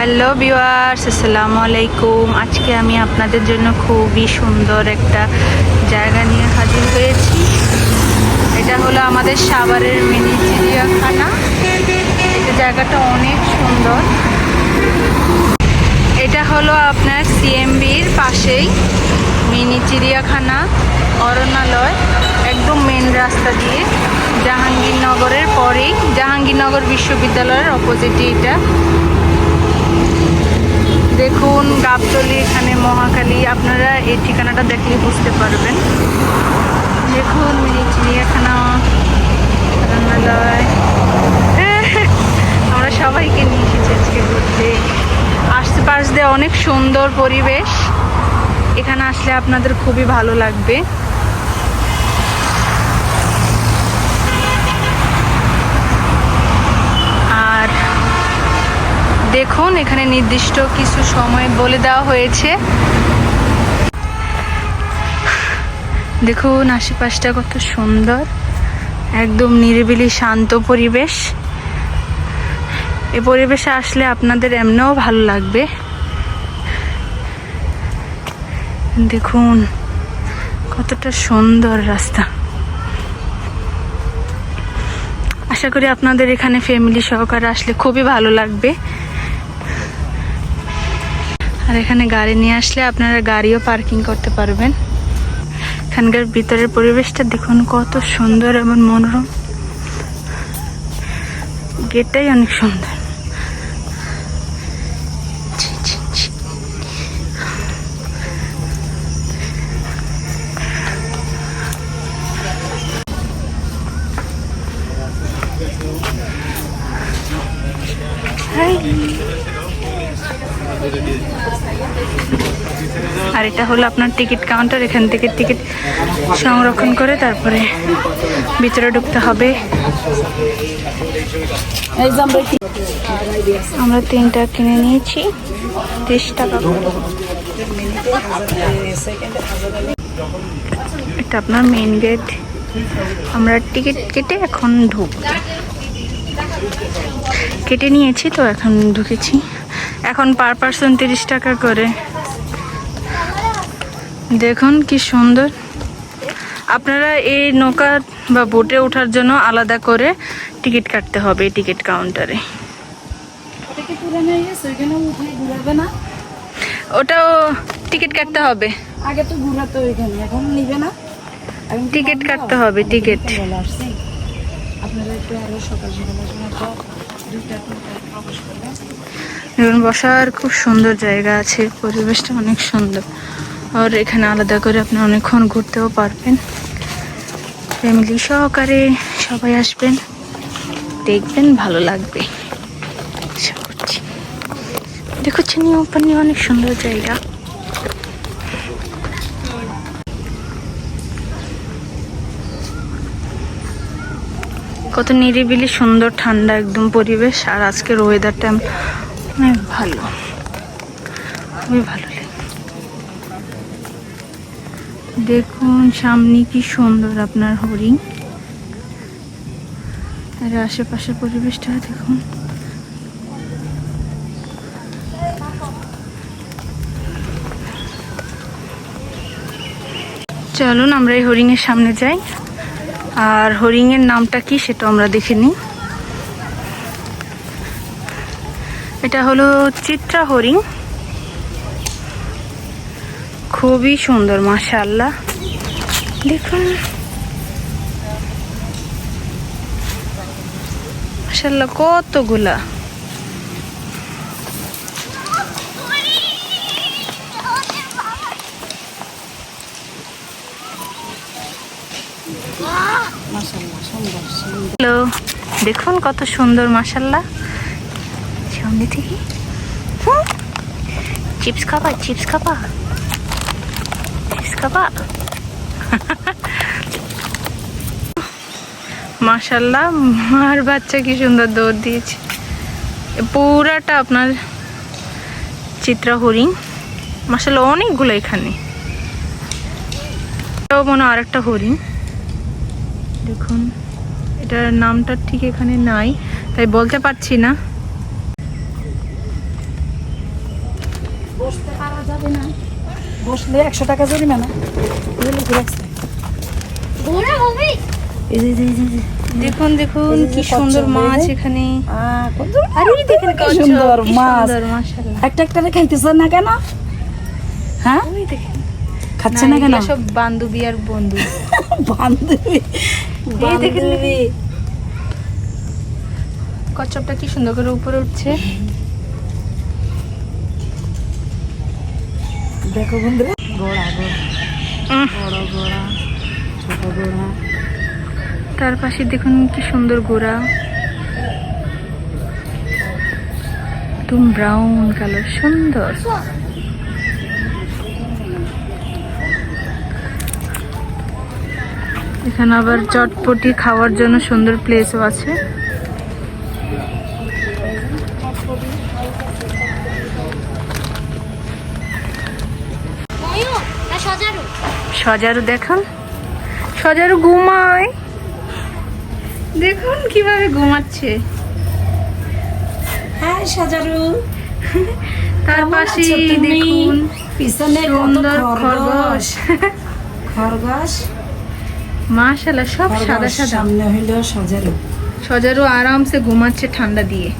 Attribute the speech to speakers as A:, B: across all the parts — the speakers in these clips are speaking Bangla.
A: হ্যালো ভিউয়ার্স, আসসালামু আলাইকুম। আজকে আমি আপনাদের জন্য খুবই সুন্দর একটা জায়গা নিয়ে হাজির হয়েছি। এটা হলো আমাদের সাভারের মিনি চিড়িয়াখানা। জায়গাটা অনেক সুন্দর। এটা হলো আপনার সিএমবির পাশেই মিনি চিড়িয়াখানা, অরণ্যালয়, একদম মেন রাস্তা দিয়ে। জাহাঙ্গীরনগরের পরেই। জাহাঙ্গীরনগর বিশ্ববিদ্যালয়ের অপোজিটে এটা দেখুন, গাবতলি এখানে মহাকালী আপনারা এই ঠিকানাটা দেখলে বুঝতে পারবেন। দেখুন, এই চিড়িয়াখানা, রান্নালয়। আমরা সবাইকে নিয়ে এসেছি আজকে ঘুরতে। আশপাশ দিয়ে অনেক সুন্দর পরিবেশ। এখানে আসলে আপনাদের খুবই ভালো লাগবে আর দেখুন, এখানে নির্দিষ্ট কিছু সময় বলে দেওয়া হয়েছে। দেখুন, আশেপাশটা কত সুন্দর, একদম নিরিবিলি, শান্ত পরিবেশ। এ পরিবেশে আসলে আপনাদের এমনিও ভালো লাগবে। দেখুন, কতটা সুন্দর রাস্তা। আশা করি আপনাদের এখানে ফ্যামিলি সহকারে আসলে খুবই ভালো লাগবে। আর এখানে গাড়ি নিয়ে আসলে আপনারা গাড়িও পার্কিং করতে পারবেন। এখানকার ভিতরের পরিবেশটা দেখুন কত সুন্দর এবং মনোরম। গেটটাই অনেক সুন্দর। এটা হলো আপনার টিকিট কাউন্টার এখান থেকে টিকিট সংরক্ষণ করে তারপরে ভিতরে ঢুকতে হবে। আমরা তিনটা কিনে নিয়েছি তিরিশ টাকা। এটা আপনার মেইন গেট আমরা টিকিট কেটে এখন ঢুকবো। কেটে নিয়েছি তো এখন ঢুকেছি। এখন পার পার্সন তিরিশ টাকা করে। দেখুন কি সুন্দর। আপনারা এই নৌকা বা বোটে ওঠার জন্য আলাদা করে টিকিট কাটতে হবে টিকিট কাউন্টারে। ওটাও টিকিট কাটতে হবে।
B: আগে তো ঘুরাতো ওইখানে এখন নিবে না?
A: টিকিট কাটতে হবে টিকিট।
B: আপনারা একটু আরও সকাল সকাল
A: বসার খুব সুন্দর জায়গা আছে পরিবেশটা অনেক সুন্দর। আর এখানে আলাদা করে আপনি অনেকক্ষণ ঘুরতেও পারবেন। ফ্যামিলি সহকারে সবাই আসবেন। দেখবেন, ভালো লাগবে। আশা করছি। দেখো অনেক সুন্দর জায়গা। কত নিরিবিলি, সুন্দর, ঠান্ডা একদম পরিবেশ। আর আজকের ওয়েদারটা অনেক ভালো। খুবই ভালো। দেখুন, সামনে কি সুন্দর আপনার হরিণ। আর আশেপাশের পরিবেশটা দেখুন। চলুন, আমরা এই হরিণের সামনে যাই। আর হরিণের নামটা কি সেটা আমরা দেখে নিই। এটা হলো চিত্রা হরিণ। খুবই সুন্দর, মাশাআল্লাহ। দেখুন। মাশাআল্লাহ, কতগুলা। হ্যালো, দেখুন কত সুন্দর মাশাল্লাহ সামনে থেকে। চিপস খাবা চিপস খাবা। খাবা মাশাল্লাহ, মার বাচ্চা কি সুন্দর দৌড় দিয়েছে। পুরাটা আপনার চিত্রা হরিণ। মাশাল্লাহ, অনেকগুলো এখানে। এটাও মনে হয় আরেকটা হরিণ। দেখুন, এটার নামটা ঠিক এখানে নাই, তাই বলতে পারছি না
B: যাবে না বসলে একশো টাকা জরিমানা।
A: দেখুন দেখুন কি সুন্দর মাছ এখানে।
B: সুন্দর মাছ। একটা একটা খাইতেছ না কেন? হ্যাঁ? খাচ্ছে
A: না
B: কেন?
A: সব বান্ধবী আর বন্ধু।
B: বান্ধবী।
A: দেখেন,
B: বান্ধবী।
A: কচ্ছপটা কি সুন্দর করে উপরে উঠছে?
B: দেখো বন্ধুরা গোড়া গোড়া বড় গোড়া ছোট গোড়া।
A: তার পাশে দেখুন কি সুন্দর গোড়া। একদম ব্রাউন কালার সুন্দর। এখানে আবার চটপটি খাওয়ার জন্য সুন্দর প্লেসও আছে
C: ময়ূর না সজারু
A: সজারু দেখুন। সজারু ঘুমায়। দেখুন কীভাবে ঘুমাচ্ছে।
B: হ্যাঁ সাজারু।
A: তার পাশে দেখুন
B: পিছনে
A: সুন্দর
B: খরগোশ।
A: খরগোশ। মাশাল্লাহ সব সাদা সাদা।
B: সামনে হইল সাজারু।
A: সজারু আরামসে ঘুমাচ্ছে ঠান্ডা দিয়ে।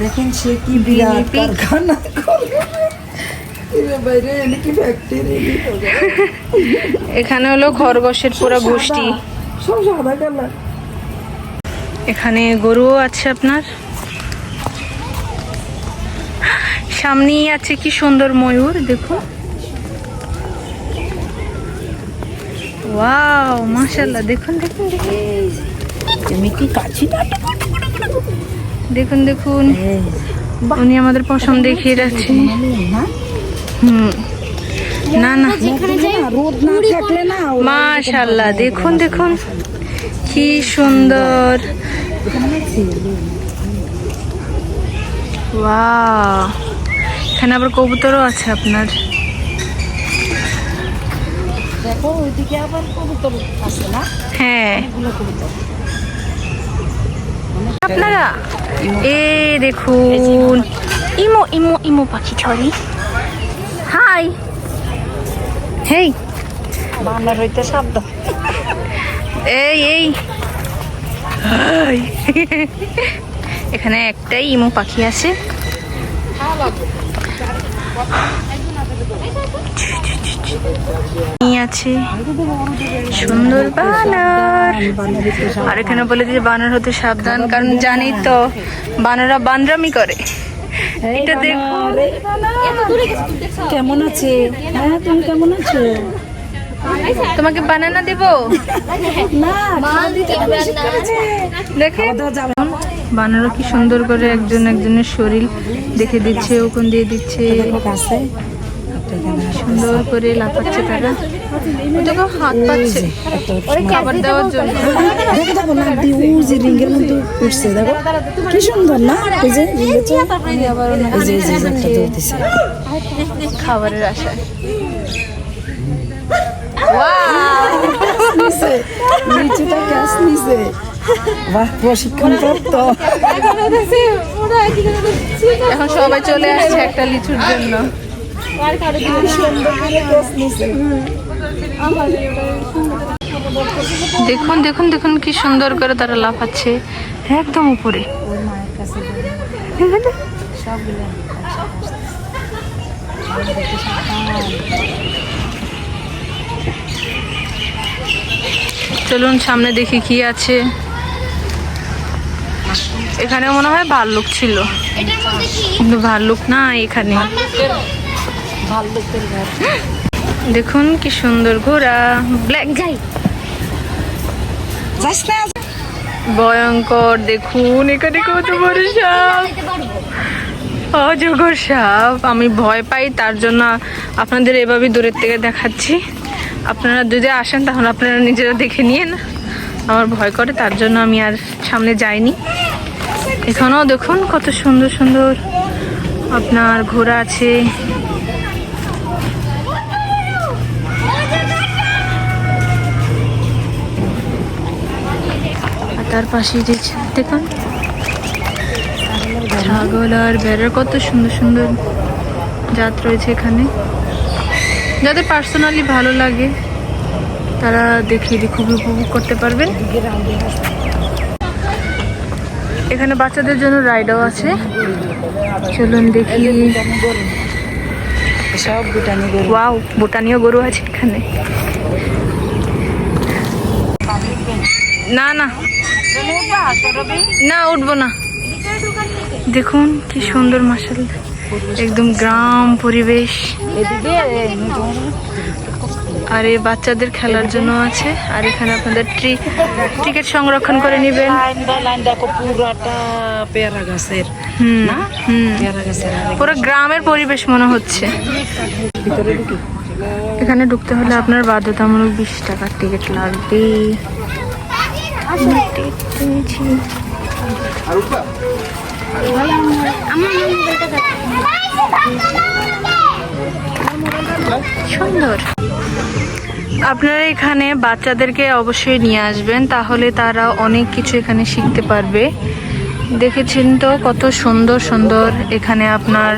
B: দেখেন সে কি বিরাট. কারখানা।
A: এখানে হলো খরগোশের পুরো গোষ্ঠী। এখানে গরুও আছে আপনার। সামনেই আছে কি সুন্দর ময়ূর দেখুন। ওয়াও মাশাল্লাহ দেখুন দেখুন দেখুন।
B: তুমি কি কাছি
A: দেখুন দেখুন। উনি আমাদের পছন্দ দেখিয়ে যাচ্ছে না না। মাশাল্লাহ দেখুন দেখুন। কি সুন্দর। ওয়াও এখানে আবার কবুতরও আছে আপনার।
B: দেখো ওইদিকে আবার কবুতর আছে না?
A: হ্যাঁ।
B: কবুতর।
A: আপনারা? এ দেখুন। ইমো ইমো ইমো পাখি ছড়ি হাই। হেই।
B: বাংলার হইতে সাবধান
A: এই এই। হাই। এখানে একটাই ইমো পাখি আছে। আছে। সুন্দর বানর। আর এখানে বলে যে বানর হতে সাবধান কারণ জানি তো বানরা বানরামি করে। এটা দেখো।
B: কেমন আছে? হ্যাঁ তুমি কেমন আছো?
A: তোমাকে বানানা দেব? দেখে।
B: খাওয়া দাওয়া যাবে। না?
A: বানরও কি সুন্দর করে একজন একজনের শরীর দেখে দিচ্ছে ওখান দিয়ে দিচ্ছে। সুন্দর করে লাফাচ্ছে তারা। হাত পাচ্ছে। খাবার দেওয়ার জন্য।
B: দেখো দেখো না রিঙ্গের উঠছে দেখো। কি সুন্দর না? যে একটা
A: খাবারের আশায়
B: নিচে নিচুটা গ্যাস নিচে বাহ প্রশিক্ষণ প্রাপ্ত।
A: এখন সবাই চলে আসছে একটা লিচুর জন্য। দেখুন দেখুন দেখুন কি সুন্দর করে তারা লাফাচ্ছে। একদম উপরে। চলুন সামনে দেখি কি আছে। এখানে মনে হয় ভাল্লুক ছিল। কিন্তু ভাল্লুক না এখানে। দেখুন কি সুন্দর ঘোড়া ব্ল্যাক
C: যাই
A: ভয়ঙ্কর দেখুন এখানে কত বড় সাপ অজগর সাপ আমি ভয় পাই তার জন্য আপনাদের এভাবে দূরের থেকে দেখাচ্ছি আপনারা যদি আসেন তাহলে আপনারা নিজেরা দেখে নিয়ে না আমার ভয় করে তার জন্য আমি আর সামনে যাইনি এখানেও দেখুন কত সুন্দর সুন্দর আপনার ঘোড়া আছে তার পাশে যে দেখুন। ছাগল আর বেড়ার কত সুন্দর সুন্দর জাত রয়েছে এখানে। যাদের পার্সোনালি ভালো লাগে, তারা দেখে খুবই উপভোগ করতে পারবেন। এখানে বাচ্চাদের জন্য রাইডও আছে। চলুন দেখি।
B: সব ভুটানি
A: ভুটানীয় গরু আছে এখানে। না না। না, উঠবো না। দেখুন কি সুন্দর মাসাল। একদম গ্রাম, পরিবেশ। আর এই বাচ্চাদের খেলার জন্য আছে। আর এখানে আপনাদের ট্রি, টিকিট সংরক্ষণ করে নেবেন। পুরো গ্রামের পরিবেশ মনে হচ্ছে। এখানে ঢুকতে হলে আপনার বাধ্যতামূলক বিশ টাকার টিকিট লাগবে। সুন্দর। আপনারা এখানে বাচ্চাদেরকে অবশ্যই নিয়ে আসবেন, তাহলে তারা অনেক কিছু এখানে শিখতে পারবে। দেখেছেন তো কত সুন্দর সুন্দর এখানে আপনার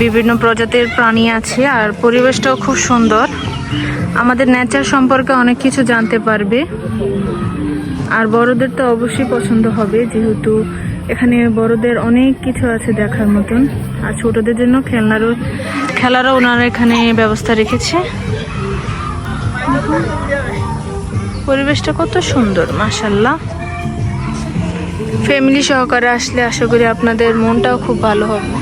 A: বিভিন্ন প্রজাতির প্রাণী আছে আর পরিবেশটাও খুব সুন্দর। আমাদের নেচার সম্পর্কে অনেক কিছু জানতে পারবে। আর বড়দের তো অবশ্যই পছন্দ হবে, যেহেতু এখানে বড়দের অনেক কিছু আছে দেখার মতন। আর ছোটদের জন্য খেলনারও, খেলারও ওনারা এখানে ব্যবস্থা রেখেছে। পরিবেশটা কত সুন্দর মাসাল্লাহ ফ্যামিলি সহকারে আসলে আশা করি আপনাদের মনটাও খুব ভালো হবে।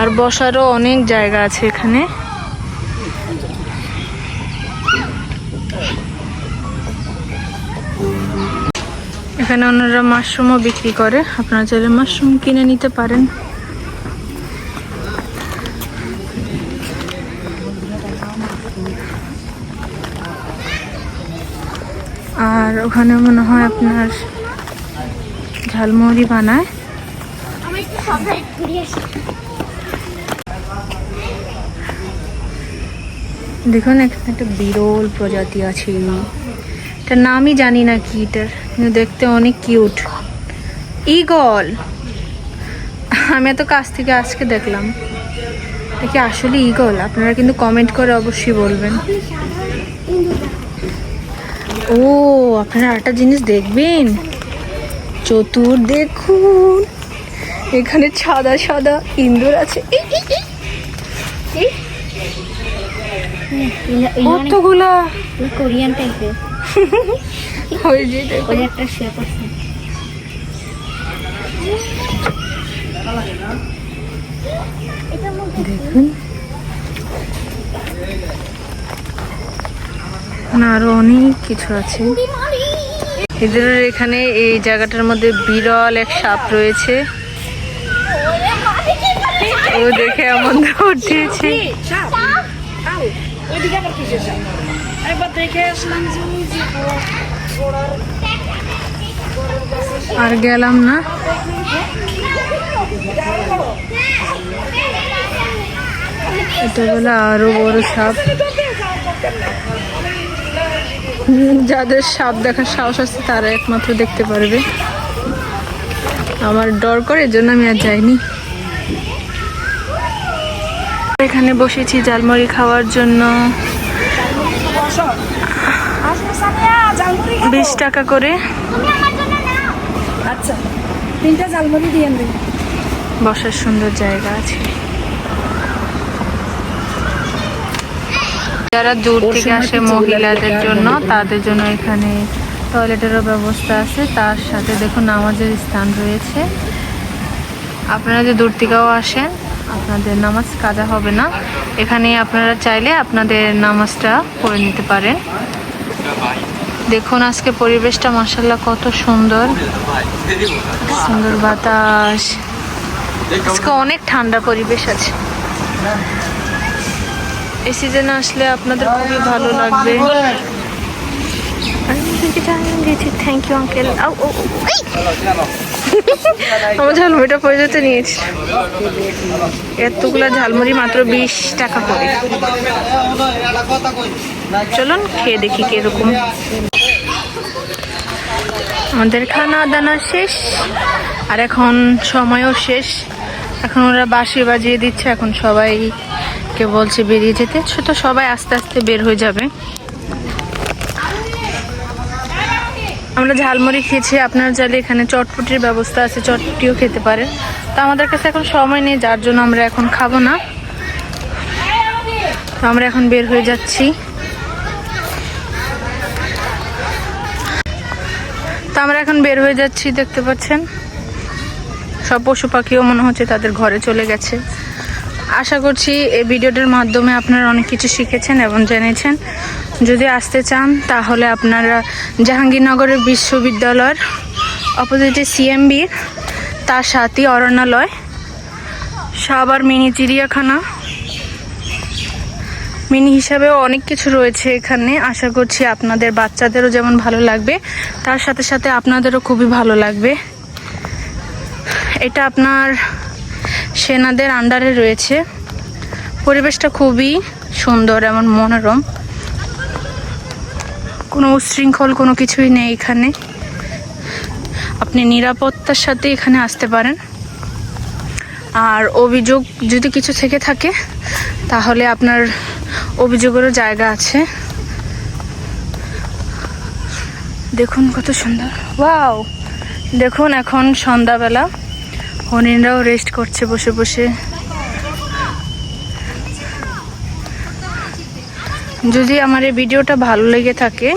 A: আর বসারও অনেক জায়গা আছে এখানে। এখানে ওনারা মাশরুমও বিক্রি করে। আপনারা চাইলে মাশরুম কিনে নিতে পারেন। আর ওখানে মনে হয় আপনার ঝালমুড়ি বানায়। দেখুন এখানে একটা বিরল প্রজাতি আছে এটার নামই জানি না কি এটার কিন্তু দেখতে অনেক কিউট। ইগল আমি এত কাছ থেকে আজকে দেখলাম। এটা কি আসলে ইগল আপনারা কিন্তু কমেন্ট করে অবশ্যই বলবেন। ও আপনারা একটা জিনিস দেখবেন? চতুর দেখুন। এখানে সাদা সাদা ইন্দুর আছে। কতগুলা?
C: কোরিয়ান টাইপের।
A: ওই যে
C: ওই একটা শেপ আছে।
A: দেখুন। আরও অনেক কিছু আছে। এদের এখানে এই জায়গাটার মধ্যে বিরল এক সাপ রয়েছে। ও দেখে এমন দৌড় আর গেলাম না। এটা বলে আরও বড় সাপ। যাদের সাপ দেখার সাহস আছে তারা একমাত্র দেখতে পারবে। আমার ডর করে এজন্য আমি আর যাইনি। এখানে বসেছি জালমুড়ি খাওয়ার জন্য। বিশ টাকা করে।
B: আচ্ছা তিনটা জালমুড়ি দিয়ে
A: বসার সুন্দর জায়গা আছে। যারা দূর থেকে আসে মহিলাদের জন্য তাদের জন্য এখানে টয়লেটেরও ব্যবস্থা আছে। তার সাথে দেখুন নামাজের স্থান রয়েছে। আপনারা যে দূর থেকেও আসেন আপনাদের নামাজ কাজা হবে না। এখানে আপনারা চাইলে আপনাদের নামাজটা করে নিতে পারেন। দেখুন আজকে পরিবেশটা মাসাল্লাহ কত সুন্দর। সুন্দর বাতাস। আজকে অনেক ঠান্ডা পরিবেশ আছে। এই সিজনে আসলে আপনাদের খুবই ভালো লাগবে। থ্যাংক ইউ আঙ্কেল আমার ঝালমুড়িটা পরে যেতে নিয়েছি। এতগুলা ঝালমুড়ি মাত্র বিশ টাকা করে। চলুন, খেয়ে দেখি কীরকম। আমাদের খানা দানা শেষ, আর এখন সময়ও শেষ। এখন ওরা বাসি বাজিয়ে দিচ্ছে, এখন সবাইকে বলছে বেরিয়ে যেতে ছোট সবাই আস্তে আস্তে বের হয়ে যাবে। আমরা ঝালমুড়ি খেয়েছি, আপনার চাইলে এখানে চটপটির ব্যবস্থা আছে, চটপটিও খেতে পারেন। তো আমাদের কাছে এখন সময় নেই, যার জন্য আমরা এখন খাব না। তো আমরা এখন বের হয়ে যাচ্ছি। তো আমরা এখন বের হয়ে যাচ্ছি, দেখতে পাচ্ছেন? সব পশু পাখিও মনে হচ্ছে তাদের ঘরে চলে গেছে। আশা করছি এই ভিডিওটার মাধ্যমে আপনারা অনেক কিছু শিখেছেন এবং জেনেছেন। যদি আসতে চান, তাহলে আপনারা জাহাঙ্গীরনগরের বিশ্ববিদ্যালয়ের অপোজিটে সিএমবির তার সাথেই অরণ্যালয় সাবার মিনি চিড়িয়াখানা। মিনি হিসাবেও অনেক কিছু রয়েছে এখানে। আশা করছি আপনাদের বাচ্চাদেরও যেমন ভালো লাগবে, তার সাথে সাথে আপনাদেরও খুবই ভালো লাগবে। এটা আপনার সেনাদের আন্ডারে রয়েছে। পরিবেশটা খুবই সুন্দর, এমন মনোরম। কোনো উচ্ছৃঙ্খল কোনো কিছুই নেই এখানে। আপনি নিরাপত্তার সাথে এখানে আসতে পারেন। আর অভিযোগ যদি কিছু থেকে থাকে, তাহলে আপনার অভিযোগেরও জায়গা আছে। দেখুন কত সুন্দর। ওয়াও দেখুন এখন সন্ধ্যাবেলা। হরিণরাও রেস্ট করছে বসে বসে। যদি আমার এই ভিডিওটা ভালো লেগে থাকে,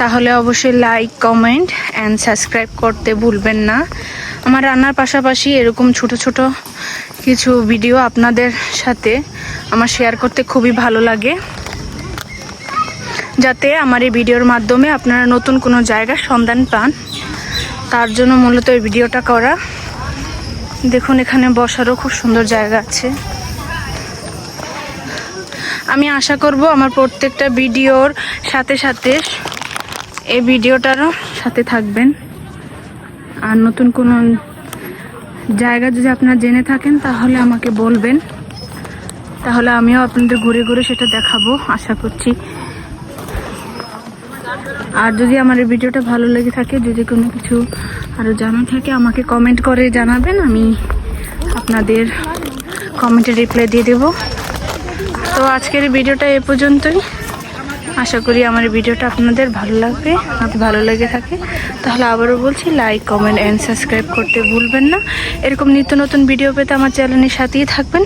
A: তাহলে অবশ্যই লাইক কমেন্ট অ্যান্ড সাবস্ক্রাইব করতে ভুলবেন না। আমার রান্নার পাশাপাশি এরকম ছোট ছোট কিছু ভিডিও আপনাদের সাথে আমার শেয়ার করতে খুবই ভালো লাগে। যাতে আমার এই ভিডিওর মাধ্যমে আপনারা নতুন কোনো জায়গার সন্ধান পান, তার জন্য মূলত এই ভিডিওটা করা। দেখুন, এখানে বসারও খুব সুন্দর জায়গা আছে। আমি আশা করব আমার প্রত্যেকটা ভিডিওর সাথে সাথে এই ভিডিওটারও সাথে থাকবেন। আর নতুন কোনো জায়গা যদি আপনারা জেনে থাকেন, তাহলে আমাকে বলবেন। তাহলে আমিও আপনাদের ঘুরে ঘুরে সেটা দেখাবো, আশা করছি। আর যদি আমার এই ভিডিওটা ভালো লেগে থাকে, যদি কোনো কিছু আরও জানা থাকে, আমাকে কমেন্ট করে জানাবেন, আমি আপনাদের কমেন্টে রিপ্লাই দিয়ে দেব। তো আজকের ভিডিওটা এ পর্যন্তই। আশা করি আমার ভিডিওটা আপনাদের ভালো লাগবে, যদি ভালো লেগে থাকে, তাহলে আবারও বলছি লাইক কমেন্ট অ্যান্ড সাবস্ক্রাইব করতে ভুলবেন না। এরকম নিত্য নতুন ভিডিও পেতে আমার চ্যানেলের সাথেই থাকবেন।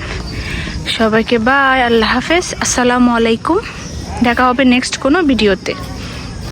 A: সবাইকে বাই আল্লাহ হাফেজ, আসসালামু আলাইকুম। দেখা হবে নেক্সট কোনো ভিডিওতে